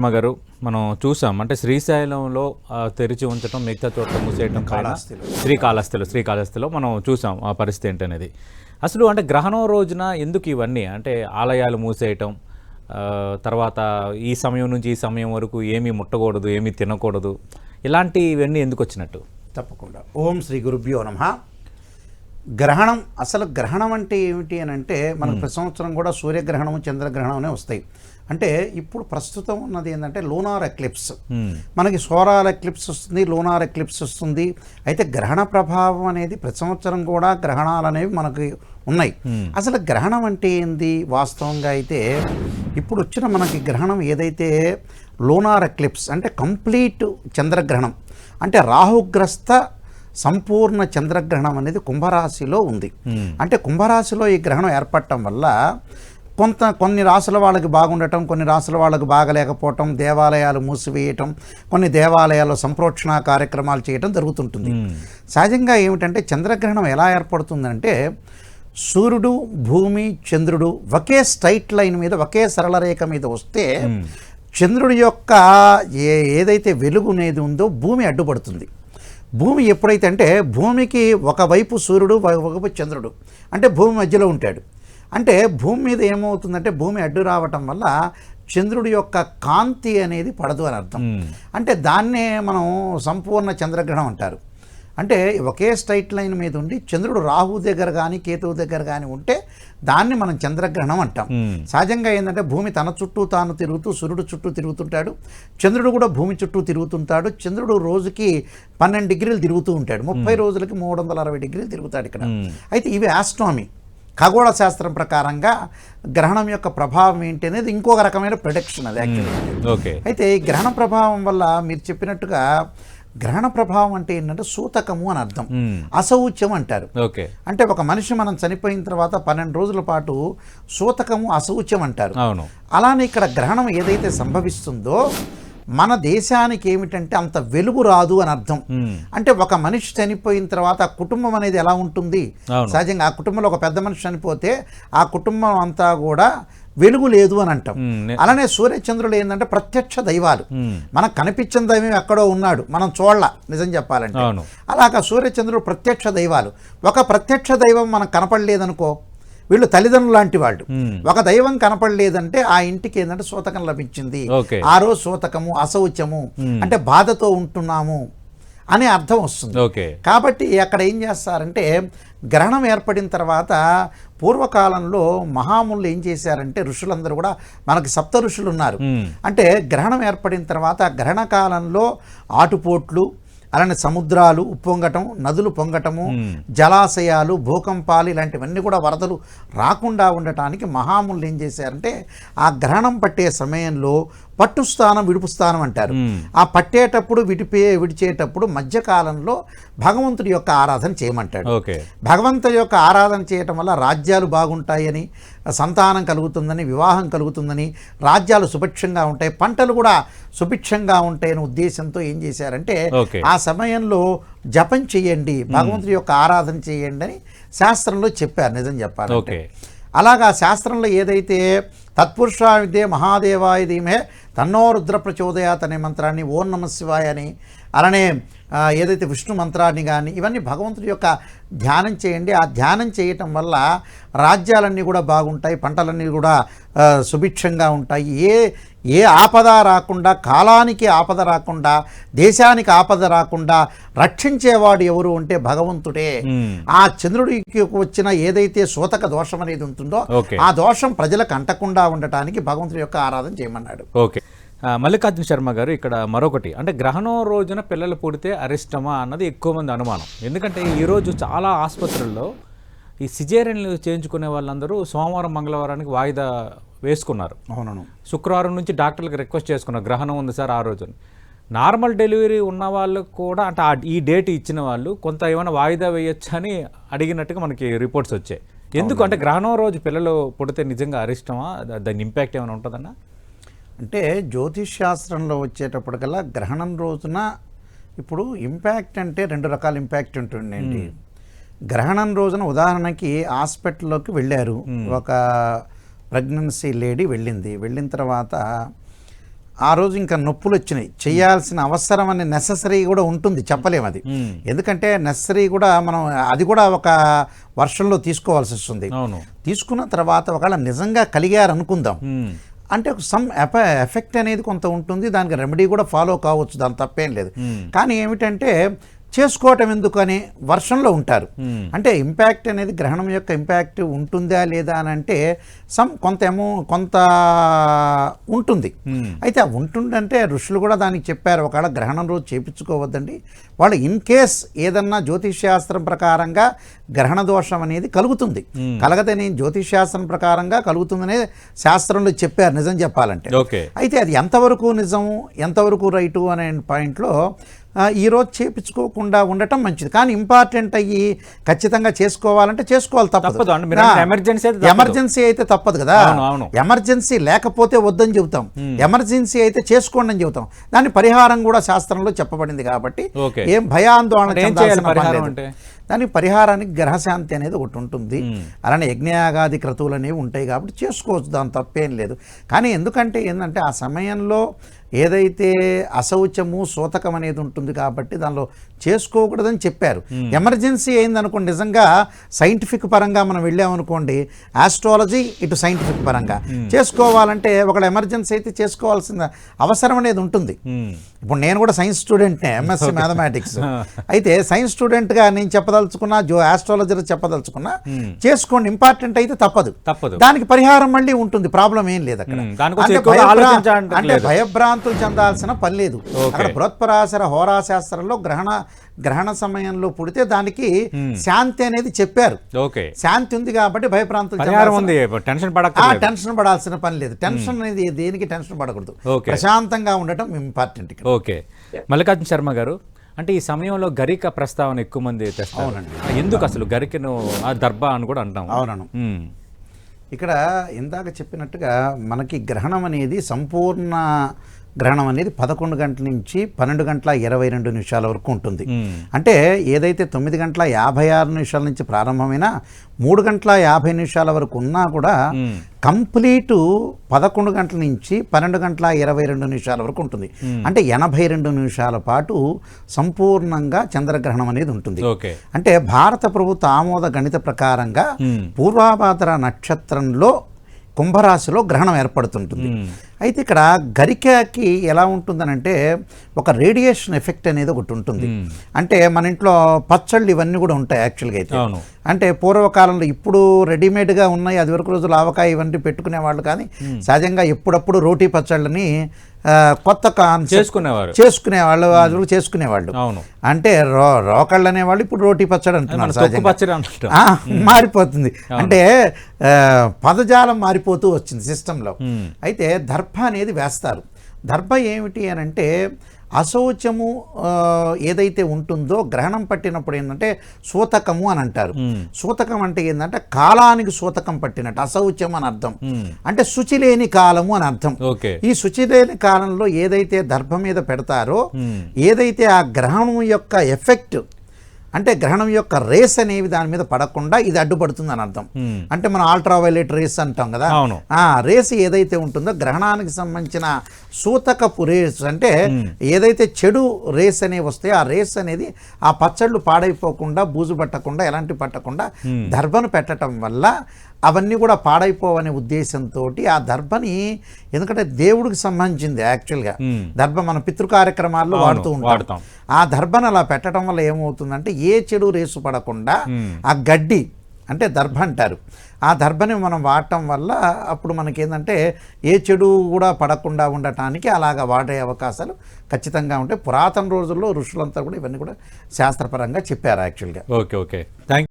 అమ్మ గారు మనం చూసాం. అంటే శ్రీశైలంలో తెరిచి ఉంచడం మిగతా చోట్ల మూసేయడం కాళహస్తిలో. శ్రీకాళహస్తిలో శ్రీకాళహస్తిలో మనం చూసాం ఆ పరిస్థితి ఏంటనేది. అసలు అంటే గ్రహణం రోజున ఎందుకు ఇవన్నీ? అంటే ఆలయాలు మూసేయటం తర్వాత ఈ సమయం నుంచి ఈ సమయం వరకు ఏమీ ముట్టకూడదు ఏమీ తినకూడదు ఇలాంటి ఇవన్నీ ఎందుకు వచ్చినట్టు? తప్పకుండా. ఓం శ్రీ గురుభ్యో నమ. గ్రహణం అసలు గ్రహణం అంటే ఏమిటి అని అంటే మనకు ప్రతి సంవత్సరం కూడా సూర్యగ్రహణం చంద్రగ్రహణం అనే వస్తాయి. అంటే ఇప్పుడు ప్రస్తుతం ఉన్నది ఏంటంటే లోనార్ ఎక్లిప్స్. మనకి సోలార్ ఎక్లిప్స్ వస్తుంది లోనార్ ఎక్లిప్స్ వస్తుంది. అయితే గ్రహణ ప్రభావం అనేది ప్రతి సంవత్సరం కూడా గ్రహణాలు అనేవి మనకి ఉన్నాయి. అసలు గ్రహణం అంటే ఏంది? వాస్తవంగా అయితే ఇప్పుడు వచ్చిన మనకి గ్రహణం ఏదైతే లోనార్ ఎక్లిప్స్ అంటే కంప్లీట్ చంద్రగ్రహణం. అంటే రాహుగ్రస్త సంపూర్ణ చంద్రగ్రహణం అనేది కుంభరాశిలో ఉంది. అంటే కుంభరాశిలో ఈ గ్రహణం ఏర్పడటం వల్ల కొంత కొన్ని రాసుల వాళ్ళకి బాగుండటం కొన్ని రాసుల వాళ్ళకి బాగలేకపోవటం దేవాలయాలు మూసివేయటం కొన్ని దేవాలయాల్లో సంప్రోక్షణ కార్యక్రమాలు చేయటం జరుగుతుంటుంది. సహజంగా ఏమిటంటే చంద్రగ్రహణం ఎలా ఏర్పడుతుందంటే సూర్యుడు భూమి చంద్రుడు ఒకే స్ట్రైట్ లైన్ మీద ఒకే సరళ రేఖ మీద వస్తే చంద్రుడి యొక్క ఏ ఏదైతే వెలుగు అనేది ఉందో భూమి అడ్డుపడుతుంది. భూమి ఎప్పుడైతే అంటే భూమికి ఒకవైపు సూర్యుడు ఒకవైపు చంద్రుడు. అంటే భూమి మధ్యలో ఉంటాడు. అంటే భూమి మీద ఏమవుతుందంటే భూమి అడ్డు రావటం వల్ల చంద్రుడి యొక్క కాంతి అనేది పడదు అని అర్థం. అంటే దాన్నే మనం సంపూర్ణ చంద్రగ్రహణం అంటారు. అంటే ఒకే స్ట్రైట్ లైన్ మీద ఉండి చంద్రుడు రాహు దగ్గర కానీ కేతువు దగ్గర కానీ ఉంటే దాన్ని మనం చంద్రగ్రహణం అంటాం. సహజంగా ఏంటంటే భూమి తన చుట్టూ తాను తిరుగుతూ సూర్యుడు చుట్టూ తిరుగుతుంటాడు. చంద్రుడు కూడా భూమి చుట్టూ తిరుగుతుంటాడు. చంద్రుడు రోజుకి పన్నెండు డిగ్రీలు తిరుగుతూ ఉంటాడు. ముప్పై రోజులకి మూడు వందల అరవై డిగ్రీలు తిరుగుతాడు ఇక్కడ. అయితే ఇవి ఆస్ట్రానమీ. ఖగోళ శాస్త్రం ప్రకారంగా గ్రహణం యొక్క ప్రభావం ఏంటి అనేది ఇంకొక రకమైన ప్రొడక్షన్ అది యాక్చువల్లీ ఓకే. అయితే ఈ గ్రహణ ప్రభావం వల్ల మీరు చెప్పినట్టుగా గ్రహణ ప్రభావం అంటే ఏంటంటే సూతకము అని అర్థం. అసౌచ్యం అంటారు. అంటే ఒక మనిషి మనం చనిపోయిన తర్వాత పన్నెండు రోజుల పాటు సూతకము అసౌచ్యం అంటారు. అలానే ఇక్కడ గ్రహణం ఏదైతే సంభవిస్తుందో మన దేశానికి ఏమిటంటే అంత వెలుగు రాదు అని అర్థం. అంటే ఒక మనిషి చనిపోయిన తర్వాత ఆ కుటుంబం అనేది ఎలా ఉంటుంది. సహజంగా ఆ కుటుంబంలో ఒక పెద్ద మనిషి చనిపోతే ఆ కుటుంబం అంతా కూడా వెలుగు లేదు అని అంటాం. అలానే సూర్యచంద్రులు ఏంటంటే ప్రత్యక్ష దైవాలు. మనకు కనిపించిన దైవం ఎక్కడో ఉన్నాడు. మనం చూడాల నిజం చెప్పాలంటే. అలాగా సూర్యచంద్రుడు ప్రత్యక్ష దైవాలు. ఒక ప్రత్యక్ష దైవం మనకు కనపడలేదనుకో వీళ్ళు తల్లిదండ్రులు లాంటి వాళ్ళు. ఒక దైవం కనపడలేదంటే ఆ ఇంటికి ఏంటంటే సూతకం లభించింది. ఆ రోజు సూతకము అశౌచము అంటే బాధతో ఉంటున్నాము అనే అర్థం వస్తుంది ఓకే కాబట్టి అక్కడ ఏం చేస్తారంటే గ్రహణం ఏర్పడిన తర్వాత పూర్వకాలంలో మహాములు ఏం చేశారంటే ఋషులందరూ కూడా మనకి సప్త ఋషులు ఉన్నారు. అంటే గ్రహణం ఏర్పడిన తర్వాత గ్రహణ కాలంలో ఆటుపోట్లు అలానే సముద్రాలు ఉప్పొంగటం నదులు పొంగటము జలాశయాలు భూకంపాలు ఇలాంటివన్నీ కూడా వరదలు రాకుండా ఉండటానికి మహాములు ఏం చేశారంటే ఆ గ్రహణం పట్టే సమయంలో పట్టు స్థానం విడుపు స్థానం అంటారు. ఆ పట్టేటప్పుడు విడిపే విడిచేటప్పుడు మధ్యకాలంలో భగవంతుడి యొక్క ఆరాధన చేయమంటాడు. భగవంతుడి యొక్క ఆరాధన చేయటం వల్ల రాజ్యాలు బాగుంటాయని సంతానం కలుగుతుందని వివాహం కలుగుతుందని రాజ్యాలు సుభిక్షంగా ఉంటాయి పంటలు కూడా సుభిక్షంగా ఉంటాయనే ఉద్దేశంతో ఏం చేశారంటే. ఆ సమయంలో జపం చేయండి భగవంతుడి యొక్క ఆరాధన చేయండి అని శాస్త్రంలో చెప్పారు నిజం చెప్పాలంటే ఓకే. అలాగా శాస్త్రంలో ఏదైతే తత్పురుషా విద్యే మహాదేవాయ ధీమే తన్నో రుద్ర ప్రచోదయాత్ అనే మంత్రాన్ని ఓం నమ శివాయ అని అలానే ఏదైతే విష్ణు మంత్రాన్ని కానీ ఇవన్నీ భగవంతుడి యొక్క ధ్యానం చేయండి. ఆ ధ్యానం చేయటం వల్ల రాజ్యాలన్నీ కూడా బాగుంటాయి పంటలన్నీ కూడా సుభిక్షంగా ఉంటాయి. ఏ ఏ ఆపద రాకుండా కాలానికి ఆపద రాకుండా దేశానికి ఆపద రాకుండా రక్షించేవాడు ఎవరు అంటే భగవంతుడే. ఆ చంద్రుడికి వచ్చిన ఏదైతే సూతక దోషం అనేది ఉంటుందో. ఆ దోషం ప్రజలకు అంటకుండా ఉండటానికి భగవంతుడి యొక్క ఆరాధన చేయమన్నాడు. ఓకే. మల్లికార్జున శర్మ గారు ఇక్కడ మరొకటి. అంటే గ్రహణం రోజున పిల్లలు పుడితే అరిష్టమా అన్నది ఎక్కువ మంది అనుమానం. ఎందుకంటే ఈరోజు చాలా ఆసుపత్రుల్లో ఈ సిజేరియన్లు చేయించుకునే వాళ్ళందరూ సోమవారం మంగళవారానికి వాయిదా వేసుకున్నారు. అవునను శుక్రవారం నుంచి డాక్టర్లకు రిక్వెస్ట్ చేసుకున్నారు. గ్రహణం ఉంది సార్ ఆ రోజు నార్మల్ డెలివరీ ఉన్న వాళ్ళు కూడా అంటే ఆ- ఈ డేట్ ఇచ్చిన వాళ్ళు కొంత ఏమైనా వాయిదా వేయొచ్చు అని అడిగినట్టుగా మనకి రిపోర్ట్స్ వచ్చాయి. ఎందుకు? అంటే గ్రహణం రోజు పిల్లలు పుడితే నిజంగా అరిష్టమా? దాని ఇంపాక్ట్ ఏమైనా ఉంటుందన్నా? అంటే జ్యోతిష్ శాస్త్రంలో వచ్చేటప్పటికల్లా గ్రహణం రోజున ఇప్పుడు ఇంపాక్ట్ అంటే రెండు రకాల ఇంపాక్ట్ ఉంటుందండి. గ్రహణం రోజున ఉదాహరణకి హాస్పిటల్లోకి వెళ్ళారు. ఒక ప్రెగ్నెన్సీ లేడీ వెళ్ళింది. వెళ్ళిన తర్వాత ఆ రోజు ఇంకా నొప్పులు వచ్చినాయి. చేయాల్సిన అవసరం అనే నెససరీ కూడా ఉంటుంది. చెప్పలేము అది. ఎందుకంటే నెససరీ కూడా మనం అది కూడా ఒక వర్షంలో తీసుకోవాల్సి వస్తుంది. తీసుకున్న తర్వాత ఒకవేళ నిజంగా కలిగారు అనుకుందాం. అంటే ఒక సమ్ ఎఫ ఎఫెక్ట్ అనేది కొంత ఉంటుంది దానికి రెమెడీ కూడా ఫాలో కావచ్చు దాని తప్పేం లేదు. కానీ ఏమిటంటే చేసుకోవటం ఎందుకని వర్షంలో ఉంటారు. అంటే ఇంపాక్ట్ అనేది గ్రహణం యొక్క ఇంపాక్ట్ ఉంటుందా లేదా అని అంటే సమ్ కొంత ఏమో కొంత ఉంటుంది. అయితే ఆ ఉంటుందంటే ఋషులు కూడా దానికి చెప్పారు ఒకవేళ గ్రహణం రోజు చేపించుకోవద్దండి. వాళ్ళు ఇన్ కేస్ ఏదన్నా జ్యోతిష్ శాస్త్రం ప్రకారంగా గ్రహణ దోషం అనేది కలుగుతుంది. కలగదని జ్యోతిష్ శాస్త్రం ప్రకారంగా కలుగుతుందనే శాస్త్రంలో చెప్పారు నిజం చెప్పాలంటే. ఓకే. అయితే అది ఎంతవరకు నిజం ఎంతవరకు రైటు అనే పాయింట్లో ఈరోజు చేపించుకోకుండా ఉండటం మంచిది. కానీ ఇంపార్టెంట్ అయ్యి ఖచ్చితంగా చేసుకోవాలంటే చేసుకోవాలి తప్పదు. తప్పదు. ఎమర్జెన్సీ అయితే తప్పదు. కదా. ఎమర్జెన్సీ లేకపోతే వద్దని చెబుతాం. ఎమర్జెన్సీ అయితే చేసుకోండి అని చెబుతాం. దాని పరిహారం కూడా శాస్త్రంలో చెప్పబడింది కాబట్టి. ఏం భయాందోళన చెందాల్సిన దానికి పరిహారానికి గ్రహశాంతి అనేది ఒకటి ఉంటుంది. అలానే యజ్ఞయాగాది క్రతువులు అనేవి ఉంటాయి కాబట్టి చేసుకోవచ్చు దాని తప్పేం లేదు. కానీ ఎందుకంటే ఏంటంటే ఆ సమయంలో ఏదైతే అశౌచము సూతకం అనేది ఉంటుంది కాబట్టి దానిలో చేసుకోకూడదని చెప్పారు. ఎమర్జెన్సీ అయిందనుకోండి నిజంగా సైంటిఫిక్ పరంగా మనం వెళ్ళామనుకోండి ఆస్ట్రాలజీ ఇటు సైంటిఫిక్ పరంగా. చేసుకోవాలంటే ఒకళ్ళ ఎమర్జెన్సీ అయితే చేసుకోవాల్సిన అవసరం అనేది ఉంటుంది. ఇప్పుడు నేను కూడా సైన్స్ స్టూడెంట్నే ఎంఎస్సి మ్యాథమెటిక్స్. అయితే సైన్స్ స్టూడెంట్గా నేను చెప్పదలుచుకున్నా జో ఆస్ట్రాలజర్ చెప్పదలుచుకున్నా చేసుకోండి ఇంపార్టెంట్ అయితే తప్పదు. తప్పదు. దానికి పరిహారం మళ్ళీ ఉంటుంది ప్రాబ్లం ఏం లేదు అక్కడ. దానికోసం అంటే. భయభ్రాంతులు చెందాల్సిన పని లేదు. అక్కడ బృహత్పరాశర హోరాశాస్త్రంలో గ్రహణ గ్రహణ సమయంలో పుడితే దానికి శాంతి అనేది చెప్పారు. ఓకే శాంతి ఉంది కాబట్టి ఉంది టెన్షన్ టెన్షన్ పడాల్సిన పని లేదు. టెన్షన్ అనేది దేనికి టెన్షన్ పడకూడదు. ప్రశాంతంగా ఉండటం ఇంపార్టెంట్ ఓకే మల్లికార్జున శర్మ గారు అంటే ఈ సమయంలో గరిక ప్రస్తావన ఎక్కువ మంది అవునండి. ఎందుకు అసలు గరికను ఆ దర్భ అని కూడా అంటాం అవునను. ఇక్కడ ఇందాక చెప్పినట్టుగా మనకి గ్రహణం అనేది సంపూర్ణ గ్రహణం అనేది పదకొండు గంటల నుంచి పన్నెండు గంటల ఇరవై రెండు నిమిషాల వరకు ఉంటుంది. అంటే ఏదైతే తొమ్మిది గంటల యాభై ఆరు నిమిషాల నుంచి ప్రారంభమైన మూడు గంటల యాభై నిమిషాల వరకు ఉన్నా కూడా. కంప్లీట్ పదకొండు గంటల నుంచి పన్నెండు గంటల ఇరవై రెండు నిమిషాల వరకు ఉంటుంది అంటే ఎనభై రెండు నిమిషాల పాటు సంపూర్ణంగా చంద్రగ్రహణం అనేది ఉంటుంది అంటే భారత ప్రభుత్వ ఆమోద గణిత ప్రకారంగా. పూర్వాభాద్ర నక్షత్రంలో కుంభరాశిలో గ్రహణం ఏర్పడుతుంటుంది. అయితే ఇక్కడ గరికకి ఎలా ఉంటుందనంటే ఒక రేడియేషన్ ఎఫెక్ట్ అనేది ఒకటి ఉంటుంది. అంటే మన ఇంట్లో పచ్చళ్ళు ఇవన్నీ కూడా ఉంటాయి యాక్చువల్గా అయితే. అంటే పూర్వకాలంలో ఇప్పుడు రెడీమేడ్గా ఉన్నాయి అది వరకు రోజులు ఆవకాయ ఇవన్నీ పెట్టుకునే వాళ్ళు కానీ సహజంగా ఎప్పుడప్పుడు రోటీ పచ్చళ్ళని కొత్త చేసుకునేవారు. చేసుకునేవాళ్ళు అది వరకు చేసుకునేవాళ్ళు. అంటే రో రోకళ్ళు అనేవాళ్ళు ఇప్పుడు రోటీ పచ్చడి అంటున్నారు సహజంగా. మారిపోతుంది. అంటే పదజాలం మారిపోతూ వచ్చింది సిస్టంలో. అయితే దర్భ అనేది వేస్తారు దర్భ ఏమిటి అని అంటే అశౌచము ఏదైతే ఉంటుందో గ్రహణం పట్టినప్పుడు ఏంటంటే సూతకము అని అంటారు. సూతకం అంటే ఏంటంటే కాలానికి సూతకం పట్టినట్టు అశౌచం అని అర్థం. అంటే శుచి లేని కాలము అని అర్థం ఓకే ఈ శుచి లేని కాలంలో ఏదైతే దర్భ మీద పెడతారో. ఏదైతే ఆ గ్రహణం యొక్క ఎఫెక్ట్ అంటే గ్రహణం యొక్క రేస్ అనేవి దాని మీద పడకుండా ఇది అడ్డుపడుతుంది అని అర్థం. అంటే మనం అల్ట్రావైలెట్ రేస్ అంటాం కదా. ఆ రేస్ ఏదైతే ఉంటుందో గ్రహణానికి సంబంధించిన సూతకపు రేస్ అంటే ఏదైతే చెడు రేస్ అనేవి వస్తాయో ఆ రేస్ అనేది ఆ పచ్చళ్ళు పాడైపోకుండా బూజు పట్టకుండా ఎలాంటి పట్టకుండా దర్భను పెట్టడం వల్ల అవన్నీ కూడా పాడైపోవనే ఉద్దేశంతో ఆ దర్భని ఎందుకంటే దేవుడికి సంబంధించింది యాక్చువల్గా. దర్భ మన పితృ కార్యక్రమాల్లో వాడుతూ ఉంటాం. ఆ దర్భను అలా పెట్టడం వల్ల ఏమవుతుందంటే ఏ చెడు రేసు పడకుండా. ఆ గడ్డి అంటే దర్భ అంటారు ఆ దర్భని మనం వాడటం వల్ల అప్పుడు మనకేంటంటే ఏ చెడు కూడా పడకుండా ఉండటానికి అలాగా వాడే అవకాశాలు ఖచ్చితంగా ఉంటాయి పురాతన రోజుల్లో ఋషులంతా కూడా ఇవన్నీ కూడా శాస్త్రపరంగా చెప్పారు యాక్చువల్గా ఓకే ఓకే థ్యాంక్